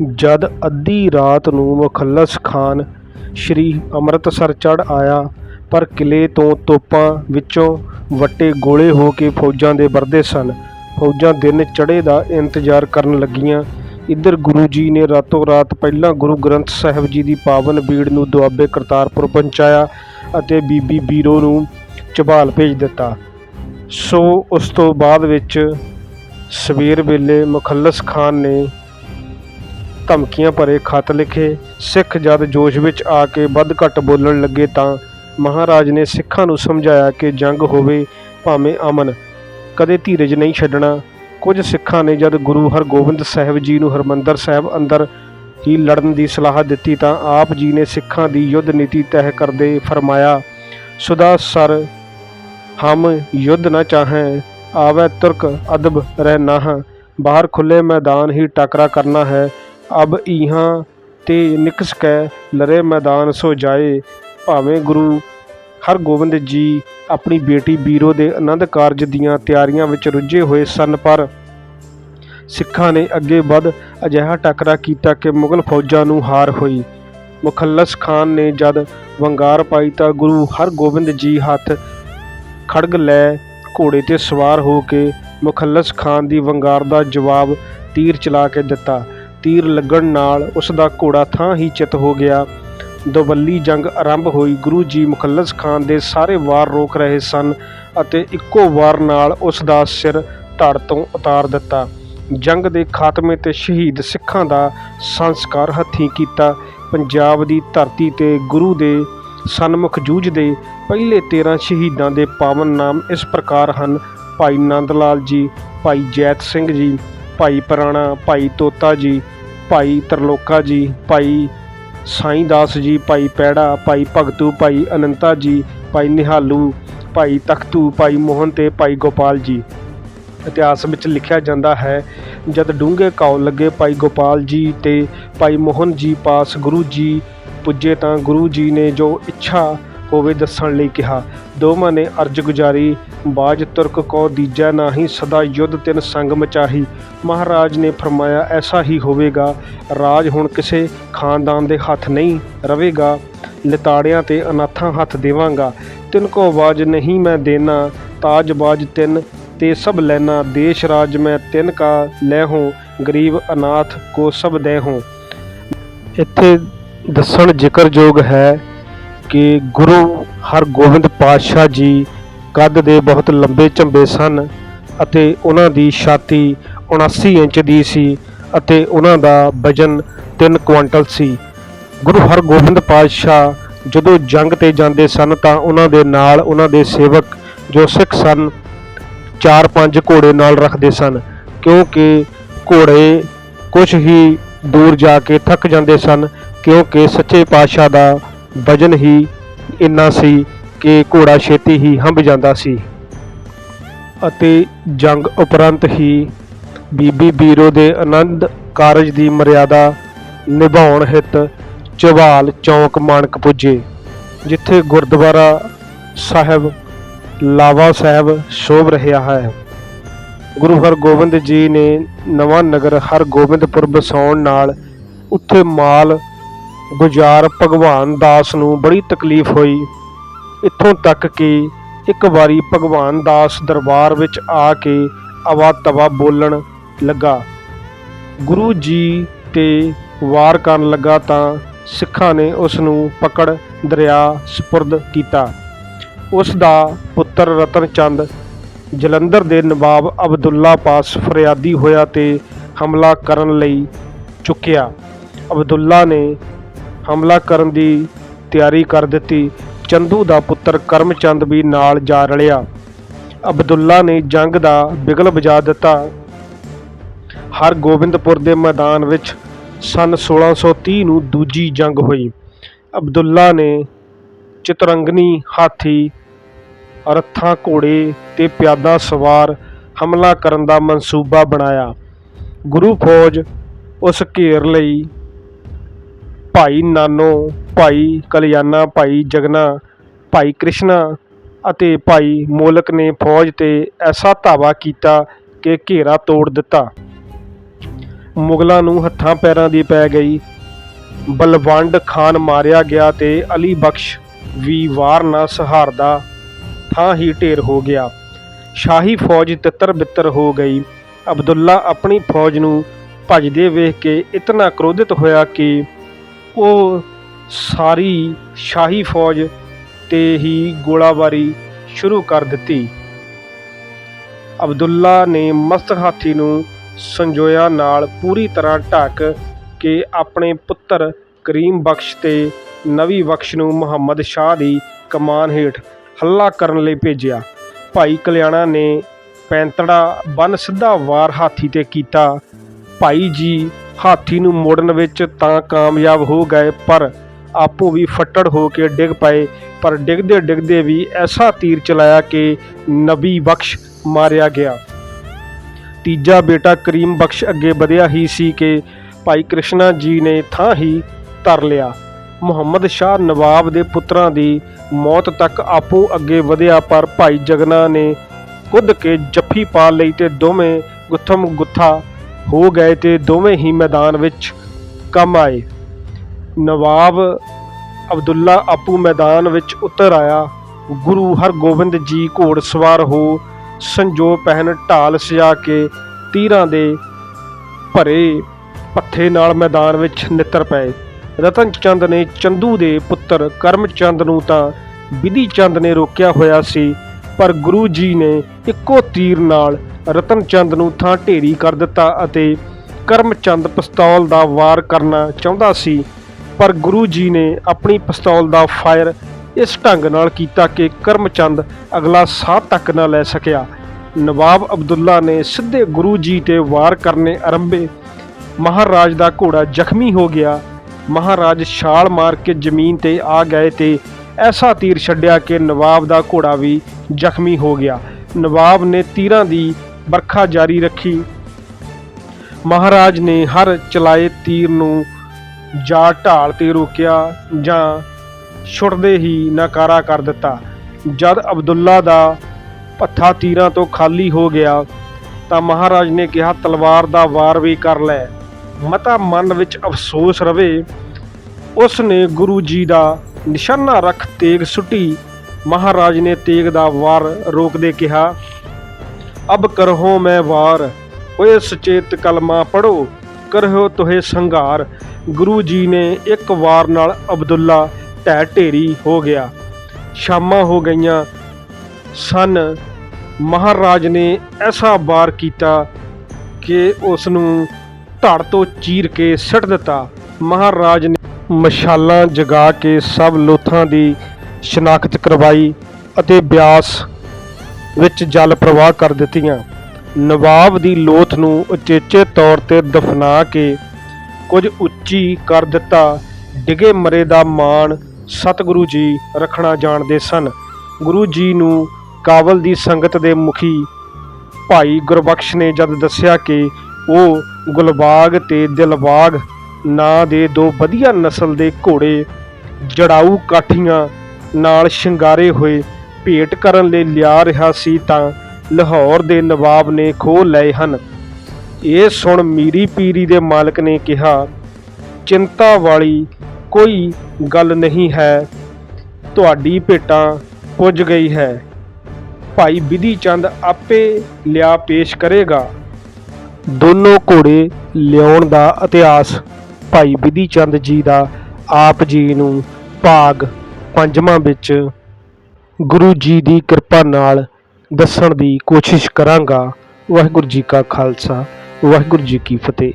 ਜਦ ਅੱਧੀ ਰਾਤ ਨੂੰ ਮੁਖੱਲਸ ਖਾਨ ਸ੍ਰੀ ਅੰਮ੍ਰਿਤਸਰ ਚੜ੍ਹ ਆਇਆ, ਪਰ ਕਿਲ੍ਹੇ ਤੋਂ ਤੋਪਾਂ ਵਿੱਚੋਂ ਵੱਟੇ ਗੋਲੇ ਹੋ ਕੇ ਫੌਜਾਂ ਦੇ ਵਰਦੇ ਸਨ। ਫੌਜਾਂ ਦਿਨ ਚੜ੍ਹੇ ਦਾ ਇੰਤਜ਼ਾਰ ਕਰਨ ਲੱਗੀਆਂ। ਇੱਧਰ ਗੁਰੂ ਜੀ ਨੇ ਰਾਤੋਂ ਰਾਤ ਪਹਿਲਾਂ ਗੁਰੂ ਗ੍ਰੰਥ ਸਾਹਿਬ ਜੀ ਦੀ ਪਾਵਨ ਬੀੜ ਨੂੰ ਦੁਆਬੇ ਕਰਤਾਰਪੁਰ ਪਹੁੰਚਾਇਆ ਅਤੇ ਬੀਬੀ ਬੀਰੋ ਨੂੰ ਝਬਾਲ ਭੇਜ ਦਿੱਤਾ। ਸੋ ਉਸ ਤੋਂ ਬਾਅਦ ਵਿੱਚ ਸਵੇਰ ਵੇਲੇ ਮੁਖੱਲਸ ਖਾਨ ਨੇ ਧਮਕੀਆਂ ਭਰੇ ਖਤ ਲਿਖੇ, ਸਿੱਖ ਜਦ ਜੋਸ਼ ਵਿੱਚ ਆ ਕੇ ਵੱਧ ਘੱਟ ਬੋਲਣ ਲੱਗੇ ਤਾਂ ਮਹਾਰਾਜ ਨੇ ਸਿੱਖਾਂ ਨੂੰ ਸਮਝਾਇਆ ਕਿ ਜੰਗ ਹੋਵੇ ਭਾਵੇਂ ਅਮਨ। ਕਦੇ ਧੀਰਜ ਨਹੀਂ ਛੱਡਣਾ। ਕੁਝ ਸਿੱਖਾਂ ਨੇ ਜਦ ਗੁਰੂ ਹਰਗੋਬਿੰਦ ਸਾਹਿਬ ਜੀ ਨੂੰ ਹਰਮੰਦਰ ਸਾਹਿਬ ਅੰਦਰ ਹੀ ਲੜਨ ਦੀ ਸਲਾਹ ਦਿੱਤੀ ਤਾਂ ਆਪ ਜੀ ਨੇ ਸਿੱਖਾਂ ਦੀ ਯੁੱਧ ਨੀਤੀ ਤੈਅ ਕਰਦੇ ਫਰਮਾਇਆ, ਸੁਦਾ ਸਰ, ਹਮ ਯੁੱਧ ਨਾ ਚਾਹੇ, ਆਵੇ ਤੁਰਕ ਅਦਬ ਰਹਿਣਾ ਬਾਹਰ ਖੁੱਲੇ ਮੈਦਾਨ ਹੀ ਟਕਰਾ ਕਰਨਾ ਹੈ। ਅਬ ਇਹਾਂ ਤੇ ਨਿਕਸ ਕੈ ਲਰੇ ਮੈਦਾਨ ਸੋ ਜਾਏ। ਭਾਵੇਂ ਗੁਰੂ ਹਰਗੋਬਿੰਦ ਜੀ ਆਪਣੀ ਬੇਟੀ ਬੀਰੋ ਦੇ ਆਨੰਦ ਕਾਰਜ ਦੀਆਂ ਤਿਆਰੀਆਂ ਵਿੱਚ ਰੁੱਝੇ ਹੋਏ ਸਨ, ਪਰ ਸਿੱਖਾਂ ਨੇ ਅੱਗੇ ਵੱਧ ਅਜਿਹਾ ਟਕਰਾ ਕੀਤਾ ਕਿ ਮੁਗਲ ਫੌਜਾਂ ਨੂੰ ਹਾਰ ਹੋਈ। ਮੁਖੱਲਸ ਖਾਨ ਨੇ ਜਦ ਵੰਗਾਰ ਪਾਈ ਤਾਂ ਗੁਰੂ ਹਰਗੋਬਿੰਦ ਜੀ ਹੱਥ ਖੜਗ ਲੈ ਘੋੜੇ ਤੇ ਸਵਾਰ ਹੋ ਕੇ ਮੁਖੱਲਸ ਖਾਨ ਦੀ ਵੰਗਾਰ ਦਾ ਜਵਾਬ ਤੀਰ ਚਲਾ ਕੇ ਦਿੱਤਾ। ਤੀਰ ਲੱਗਣ ਨਾਲ ਉਸ ਦਾ ਘੋੜਾ ਥਾਂ ਹੀ ਚਿਤ ਹੋ ਗਿਆ। ਦੋਵੱਲੀ ਜੰਗ ਆਰੰਭ ਹੋਈ। ਗੁਰੂ ਜੀ ਮੁਖੱਲਸ ਖਾਨ ਦੇ ਸਾਰੇ ਵਾਰ ਰੋਕ ਰਹੇ ਸਨ ਅਤੇ ਇੱਕੋ ਵਾਰ ਨਾਲ ਉਸ ਦਾ ਸਿਰ ਧੜ ਤੋਂ ਉਤਾਰ ਦਿੱਤਾ। ਜੰਗ ਦੇ ਖਾਤਮੇ ਤੇ ਸ਼ਹੀਦ ਸਿੱਖਾਂ ਦਾ ਸੰਸਕਾਰ ਹੱਥੀਂ ਕੀਤਾ। ਪੰਜਾਬ ਦੀ ਧਰਤੀ ਤੇ ਗੁਰੂ ਦੇ ਸਨਮੁਖ ਜੂਝਦੇ ਪਹਿਲੇ 13 ਸ਼ਹੀਦਾਂ ਦੇ ਪਾਵਨ ਨਾਮ ਇਸ ਪ੍ਰਕਾਰ ਹਨ। ਭਾਈ ਨੰਦ ਲਾਲ ਜੀ, ਭਾਈ ਜੈਤ ਸਿੰਘ ਜੀ, ਭਾਈ ਪੁਰਾਣਾ, ਭਾਈ ਤੋਤਾ ਜੀ ਭਾਈ ਤਰਲੋਕਾ ਜੀ, ਭਾਈ ਸਾਈਂ ਦਾਸ ਜੀ, ਭਾਈ ਪੈੜਾ, ਭਾਈ ਭਗਤੂ, ਭਾਈ ਅਨੰਤਾ ਜੀ, ਭਾਈ ਨਿਹਾਲੂ, ਭਾਈ ਤਖਤੂ, ਭਾਈ ਮੋਹਨ ਤੇ ਭਾਈ ਗੋਪਾਲ ਜੀ। ਇਤਿਹਾਸ ਵਿੱਚ ਲਿਖਿਆ ਜਾਂਦਾ ਹੈ, ਜਦ ਡੂੰਘੇ ਕਾਉ ਲੱਗੇ ਭਾਈ ਗੋਪਾਲ ਜੀ ਤੇ ਭਾਈ ਮੋਹਨ ਜੀ ਪਾਸ ਗੁਰੂ ਜੀ ਪੁੱਜੇ ਤਾਂ ਗੁਰੂ ਜੀ ਨੇ ਜੋ ਇੱਛਾ ਹੋਵੇ ਦੱਸਣ ਲਈ ਕਿਹਾ, ਦੋਵਾਂ ਨੇ ਅਰਜ ਗੁਜਾਰੀ ਬਾਜ ਤੁਰਕ ਕੋ ਦੀਜਾ ਨਾਹੀ ਸਦਾ ਯੁੱਧ ਤਿਨ ਸੰਗ ਮਚਾਹੀ। ਮਹਾਰਾਜ ਨੇ ਫਰਮਾਇਆ, ਐਸਾ ਹੀ ਹੋਵੇਗਾ, ਰਾਜ ਹੁਣ ਕਿਸੇ ਖਾਨਦਾਨ ਦੇ ਹੱਥ ਨਹੀਂ ਰਵੇਗਾ। ਲਿਤਾੜਿਆਂ ਤੇ ਅਨਾਥਾਂ ਹੱਥ ਦੇਵਾਂਗਾ। ਤਿਨ ਕੋ ਆਵਾਜ਼ ਨਹੀਂ ਮੈਂ ਦੇਣਾ, ਤਾਜ ਬਾਜ ਤਿਨ ਤੇ ਸਭ ਲੈਣਾ। ਦੇਸ਼ ਰਾਜ ਮੈਂ ਤਿਨ ਕਾ ਲੈ ਹੋ, ਗਰੀਬ ਅਨਾਥ ਕੋ ਸਭ ਦੇ ਹੋ। ਇੱਥੇ ਦੱਸਣ ਜ਼ਿਕਰਯੋਗ ਹੈ ਕਿ ਗੁਰੂ ਹਰਗੋਬਿੰਦ ਪਾਤਸ਼ਾਹ ਜੀ ਕੱਦ ਦੇ ਬਹੁਤ ਲੰਬੇ ਝੰਬੇ ਸਨ ਅਤੇ ਉਹਨਾਂ ਦੀ ਛਾਤੀ 79 ਇੰਚ ਦੀ ਸੀ ਅਤੇ ਉਹਨਾਂ ਦਾ ਵਜਨ 3 ਕੁਇੰਟਲ ਸੀ। ਗੁਰੂ ਹਰਗੋਬਿੰਦ ਪਾਤਸ਼ਾਹ ਜਦੋਂ ਜੰਗ ਤੇ ਜਾਂਦੇ ਸਨ ਤਾਂ ਉਹਨਾਂ ਦੇ ਨਾਲ ਉਹਨਾਂ ਦੇ ਸੇਵਕ ਜੋ ਸਿੱਖ ਸਨ ਚਾਰ ਪੰਜ ਘੋੜੇ ਨਾਲ ਰੱਖਦੇ ਸਨ, ਕਿਉਂਕਿ ਘੋੜੇ ਕੁਝ ਹੀ ਦੂਰ ਜਾ ਕੇ ਥੱਕ ਜਾਂਦੇ ਸਨ, ਕਿਉਂਕਿ ਸੱਚੇ ਪਾਤਸ਼ਾਹ ਦਾ ਵਜਨ ਹੀ ਇੰਨਾ ਸੀ ਕਿ ਘੋੜਾ ਛੇਤੀ ਹੀ ਹੰਭ ਜਾਂਦਾ ਸੀ। ਅਤੇ ਜੰਗ ਉਪਰੰਤ ਹੀ ਬੀਬੀ ਬੀਰੋ ਦੇ ਆਨੰਦ ਕਾਰਜ ਦੀ ਮਰਿਆਦਾ ਨਿਭਾਉਣ ਹਿਤ ਚਵਾਲ ਚੌਕ ਮਾਨਕ ਪੁੱਜੇ, ਜਿੱਥੇ ਗੁਰਦੁਆਰਾ ਸਾਹਿਬ, ਲਾਵਾ ਸਾਹਿਬ ਸ਼ੋਭ ਰਿਹਾ ਹੈ। ਗੁਰੂ ਹਰਗੋਬਿੰਦ ਜੀ ਨੇ ਨਵਾਂ ਨਗਰ ਹਰਗੋਬਿੰਦਪੁਰ ਵਸਾਉਣ ਨਾਲ ਉੱਥੇ ਮਾਲ ਗੁਜਾਰ ਭਗਵਾਨ ਦਾਸ ਨੂੰ ਬੜੀ ਤਕਲੀਫ ਹੋਈ। ਇੱਥੋਂ ਤੱਕ ਕਿ ਇੱਕ ਵਾਰੀ ਭਗਵਾਨ ਦਾਸ ਦਰਬਾਰ ਵਿੱਚ ਆ ਕੇ ਅਵਾ ਤਵਾ ਬੋਲਣ ਲੱਗਾ। ਗੁਰੂ ਜੀ ਤੇ ਵਾਰ ਕਰਨ ਲੱਗਾ ਤਾਂ ਸਿੱਖਾਂ ਨੇ ਉਸ ਨੂੰ ਪਕੜ ਦਰਿਆ ਸਪੁਰਦ ਕੀਤਾ। ਉਸ ਦਾ ਪੁੱਤਰ ਰਤਨ ਚੰਦ, ਜਲੰਧਰ ਦੇ ਨਵਾਬ ਅਬਦੁੱਲਾ ਪਾਸ ਫਰਿਆਦੀ ਹੋਇਆ ਤੇ ਹਮਲਾ ਕਰਨ ਲਈ ਚੁੱਕਿਆ। ਅਬਦੁੱਲਾ ਨੇ ਹਮਲਾ ਕਰਨ ਦੀ ਤਿਆਰੀ ਕਰ ਦਿੱਤੀ। ਚੰਦੂ ਦਾ ਪੁੱਤਰ ਕਰਮਚੰਦ ਵੀ ਨਾਲ ਜਾ ਰਲਿਆ। ਅਬਦੁੱਲਾ ਨੇ ਜੰਗ ਦਾ ਬਿਗਲ ਵਜਾ ਦਿੱਤਾ। ਹਰ ਗੋਬਿੰਦਪੁਰ ਦੇ ਮੈਦਾਨ ਵਿੱਚ ਸਨ 1630 ਨੂੰ ਦੂਜੀ ਜੰਗ ਹੋਈ। ਅਬਦੁੱਲਾ ਨੇ ਚਤੁਰੰਗਨੀ ਹਾਥੀ ਰੱਥਾਂ ਘੋੜੇ ਤੇ ਪਿਆਦਾ ਸਵਾਰ ਹਮਲਾ ਕਰਨ ਦਾ ਮਨਸੂਬਾ ਬਣਾਇਆ। ਗੁਰੂ ਫੌਜ ਉਸ ਘੇਰ ਲਈ ਭਾਈ ਨਾਨੋ, ਭਾਈ ਕਲਿਆਣਾ, ਭਾਈ ਜਗਨਾ, ਭਾਈ ਕ੍ਰਿਸ਼ਨਾ ਅਤੇ ਭਾਈ ਮੋਲਕ ਨੇ ਫੌਜ ਤੇ ਐਸਾ ਧਾਵਾ ਕੀਤਾ ਕਿ ਘੇਰਾ ਤੋੜ ਦਿੱਤਾ। ਮੁਗਲਾਂ ਨੂੰ ਹੱਥਾਂ ਪੈਰਾਂ ਦੀ ਪੈ ਗਈ। ਬਲਵੰਡ ਖਾਨ ਮਾਰਿਆ ਗਿਆ ਤੇ ਅਲੀ ਬਖਸ਼ ਵੀ ਵਾਰ ਨਾ ਸਹਾਰਦਾ ਥਾਂ ਹੀ ਢੇਰ ਹੋ ਗਿਆ। ਸ਼ਾਹੀ ਫੌਜ ਤਿੱਤਰ ਬਿੱਤਰ ਹੋ ਗਈ। ਅਬਦੁੱਲਾ ਆਪਣੀ ਫੌਜ ਨੂੰ ਭੱਜਦੇ ਵੇਖ ਕੇ ਇਤਨਾ ਕ੍ਰੋਧਿਤ ਹੋਇਆ ਕਿ ਉਹ ਸਾਰੀ ਸ਼ਾਹੀ ਫੌਜ ਤੇ ਹੀ ਗੋਲਾਬਾਰੀ ਸ਼ੁਰੂ ਕਰ ਦਿੱਤੀ। ਅਬਦੁੱਲਾ ਨੇ ਮਸਤ ਹਾਥੀ ਨੂੰ ਸੰਜੋਇਆ ਨਾਲ ਪੂਰੀ ਤਰ੍ਹਾਂ ਢੱਕ ਕੇ ਆਪਣੇ ਪੁੱਤਰ ਕਰੀਮ ਬਖਸ਼ ਤੇ ਨਵੀ ਬਖਸ਼ ਨੂੰ ਮੁਹੰਮਦ ਸ਼ਾਹ ਦੀ ਕਮਾਨ ਹੇਠ ਹੱਲਾ ਕਰਨ ਲਈ ਭੇਜਿਆ। ਭਾਈ ਕਲਿਆਣਾ ਨੇ ਪੈਂਤੜਾ ਬੰਨ ਸਿੱਧਾ ਵਾਰ ਹਾਥੀ ਤੇ ਕੀਤਾ। ਭਾਈ ਜੀ ਹਾਥੀ ਨੂੰ ਮੋੜਨ ਵਿੱਚ ਤਾਂ ਕਾਮਯਾਬ ਹੋ ਗਏ, ਪਰ ਆਪੋ ਵੀ ਫੱਟੜ ਹੋ ਕੇ ਡਿੱਗ ਪਏ। ਪਰ ਡਿੱਗਦੇ ਡਿੱਗਦੇ ਵੀ ਐਸਾ ਤੀਰ ਚਲਾਇਆ ਕਿ ਨਬੀ ਬਖਸ਼ ਮਾਰਿਆ ਗਿਆ। ਤੀਜਾ ਬੇਟਾ ਕਰੀਮ ਬਖਸ਼ ਅੱਗੇ ਵਧਿਆ ਹੀ ਸੀ ਕਿ ਭਾਈ ਕ੍ਰਿਸ਼ਨਾ ਜੀ ਨੇ ਥਾਂ ਹੀ ਧਰ ਲਿਆ। ਮੁਹੰਮਦ ਸ਼ਾਹ ਨਵਾਬ ਦੇ ਪੁੱਤਰਾਂ ਦੀ ਮੌਤ ਤੱਕ ਆਪੋ ਅੱਗੇ ਵਧਿਆ, ਪਰ ਭਾਈ ਜਗਨਾ ਨੇ ਕੁੱਦ ਕੇ ਜੱਫੀ ਪਾ ਲਈ ਤੇ ਦੋਵੇਂ ਗੁੱਥਮ ਗੁੱਥਾ ਹੋ ਗਏ ਤੇ ਦੋਵੇਂ ਹੀ ਮੈਦਾਨ ਵਿੱਚ ਕੰਮ ਆਏ। ਨਵਾਬ ਅਬਦੁੱਲਾ ਆਪੂ ਮੈਦਾਨ ਵਿੱਚ ਉਤਰ ਆਇਆ। ਗੁਰੂ ਹਰਗੋਬਿੰਦ ਜੀ ਘੋੜ ਸਵਾਰ ਹੋ ਸੰਜੋ ਪਹਿਨ ਢਾਲ ਸਜਾ ਕੇ ਤੀਰਾਂ ਦੇ ਭਰੇ ਪੱਥੇ ਨਾਲ ਮੈਦਾਨ ਵਿੱਚ ਨਿੱਤਰ ਪਏ। ਰਤਨ ਚੰਦ ਨੇ ਚੰਦੂ ਦੇ ਪੁੱਤਰ ਕਰਮ ਚੰਦ ਨੂੰ ਤਾਂ ਵਿਧੀ ਚੰਦ ਨੇ ਰੋਕਿਆ ਹੋਇਆ ਸੀ, ਪਰ ਗੁਰੂ ਜੀ ਨੇ ਇੱਕੋ ਤੀਰ ਨਾਲ ਰਤਨ ਚੰਦ ਨੂੰ ਥਾਂ ਢੇਰੀ ਕਰ ਦਿੱਤਾ ਅਤੇ ਕਰਮ ਚੰਦ ਪਿਸਤੌਲ ਦਾ ਵਾਰ ਕਰਨਾ ਚਾਹੁੰਦਾ ਸੀ, ਪਰ ਗੁਰੂ ਜੀ ਨੇ ਆਪਣੀ ਪਿਸਤੌਲ ਦਾ ਫਾਇਰ ਇਸ ਢੰਗ ਨਾਲ ਕੀਤਾ ਕਿ ਕਰਮਚੰਦ ਅਗਲਾ ਸਾਹ ਤੱਕ ਨਾ ਲੈ ਸਕਿਆ। ਨਵਾਬ ਅਬਦੁੱਲਾ ਨੇ ਸਿੱਧੇ ਗੁਰੂ ਜੀ ਤੇ ਵਾਰ ਕਰਨੇ ਆਰੰਭੇ। ਮਹਾਰਾਜ ਦਾ ਘੋੜਾ ਜ਼ਖਮੀ ਹੋ ਗਿਆ। ਮਹਾਰਾਜ ਛਾਲ ਮਾਰ ਕੇ ਜ਼ਮੀਨ ਤੇ ਆ ਗਏ ਤੇ ਐਸਾ ਤੀਰ ਛੱਡਿਆ ਕਿ ਨਵਾਬ ਦਾ ਘੋੜਾ ਵੀ ਜ਼ਖਮੀ ਹੋ ਗਿਆ। ਨਵਾਬ ਨੇ ਤੀਰਾਂ ਦੀ ਵਰਖਾ ਜਾਰੀ ਰੱਖੀ। ਮਹਾਰਾਜ ਨੇ ਹਰ ਚਲਾਏ ਤੀਰ ਨੂੰ ਜਾਂ ਢਾਲ ਤੇ ਰੋਕਿਆ ਜਾਂ ਛੁੱਟਦੇ ਹੀ ਨਕਾਰਾ ਕਰ ਦਿੱਤਾ। ਜਦ ਅਬਦੁੱਲਾ ਦਾ ਪੱਥਾ ਤੀਰਾਂ ਤੋਂ ਖਾਲੀ ਹੋ ਗਿਆ ਤਾਂ ਮਹਾਰਾਜ ਨੇ ਕਿਹਾ, ਤਲਵਾਰ ਦਾ ਵਾਰ ਵੀ ਕਰ ਲੈ। ਮਤਾ ਮਨ ਵਿੱਚ ਅਫਸੋਸ ਰਵੇ। ਉਸ ਨੇ ਗੁਰੂ ਜੀ ਦਾ ਨਿਸ਼ਾਨਾ ਰੱਖ ਤੇਗ ਸੁੱਟੀ। ਮਹਾਰਾਜ ਨੇ ਤੇਗ ਦਾ ਵਾਰ ਰੋਕਦੇ ਕਿਹਾ ਅਬ ਕਰਹੋ ਮੈਂ ਵਾਰ, ਓਏ ਸੁਚੇਤ ਕਲਮਾ ਪੜੋ ਕਰਹੋ ਤੁਹੇ ਸੰਘਾਰ। ਗੁਰੂ ਜੀ ਨੇ ਇੱਕ ਵਾਰ ਨਾਲ ਅਬਦੁੱਲਾ ਢਹਿ ਢੇਰੀ ਹੋ ਗਿਆ। ਸ਼ਾਮਾਂ ਹੋ ਗਈਆਂ। ਸਨ, ਮਹਾਰਾਜ ਨੇ ਐਸਾ ਵਾਰ ਕੀਤਾ ਕਿ ਉਸ ਨੂੰ ਧੜ ਤੋਂ ਚੀਰ ਕੇ ਸੱਟ ਦਿੱਤਾ। ਮਹਾਰਾਜ ਨੇ ਮਸ਼ਾਲਾਂ ਜਗਾ ਕੇ ਸਭ ਲੋਥਾਂ ਦੀ ਸ਼ਨਾਖਤ ਕਰਵਾਈ ਅਤੇ ਬਿਆਸ ਵਿੱਚ ਜਲ ਪ੍ਰਵਾਹ ਕਰ ਦਿੱਤੀਆਂ। ਨਵਾਬ ਦੀ ਲੋਥ ਨੂੰ ਉਚੇਚੇ ਤੌਰ ਤੇ ਦਫਨਾ ਕੇ ਕੁਝ ਉੱਚੀ ਕਰ ਦਿੱਤਾ। ਡਿਗੇ ਮਰੇ ਦਾ ਮਾਣ ਸਤਿਗੁਰੂ ਜੀ ਰੱਖਣਾ ਜਾਣਦੇ ਸਨ। ਗੁਰੂ ਜੀ ਨੂੰ ਕਾਬਲ ਦੀ ਸੰਗਤ ਦੇ ਮੁਖੀ ਭਾਈ ਗੁਰਬਖਸ਼ ਨੇ ਜਦ ਦੱਸਿਆ ਕਿ ਉਹ ਗੁਲਬਾਗ ਤੇ ਦਿਲਬਾਗ ਨਾਂ ਦੇ ਦੋ ਵਧੀਆ ਨਸਲ ਦੇ ਘੋੜੇ, ਜੜਾਊ ਕਾਠੀਆਂ ਨਾਲ ਸ਼ਿੰਗਾਰੇ ਹੋਏ ਭੇਟ ਕਰਨ ਲਈ ਲਿਆ ਰਿਹਾ ਸੀ ਤਾਂ ਲਾਹੌਰ ਦੇ ਨਵਾਬ ਨੇ ਖੋਹ ਲਏ ਹਨ। ਇਹ ਸੁਣ ਮੀਰੀ ਪੀਰੀ ਦੇ ਮਾਲਕ ਨੇ ਕਿਹਾ, ਚਿੰਤਾ ਵਾਲੀ ਕੋਈ ਗੱਲ ਨਹੀਂ ਹੈ। ਤੁਹਾਡੀ ਭੇਟਾਂ ਪੁੱਜ ਗਈ ਹੈ। ਭਾਈ ਵਿਧੀ ਚੰਦ ਆਪੇ ਲਿਆ ਪੇਸ਼ ਕਰੇਗਾ। ਦੋਨੋਂ ਘੋੜੇ ਲਿਆਉਣ ਦਾ ਇਤਿਹਾਸ ਭਾਈ ਵਿਧੀ ਚੰਦ ਜੀ ਦਾ ਆਪ ਜੀ ਨੂੰ ਭਾਗ ਪੰਜਵਾਂ ਵਿੱਚ ਗੁਰੂ ਜੀ ਦੀ ਕਿਰਪਾ ਨਾਲ ਦੱਸਣ ਦੀ ਕੋਸ਼ਿਸ਼ ਕਰਾਂਗਾ। ਵਾਹਿਗੁਰੂ ਜੀ ਕਾ ਖਾਲਸਾ, ਵਾਹਿਗੁਰੂ ਜੀ ਕੀ ਫਤਿਹ।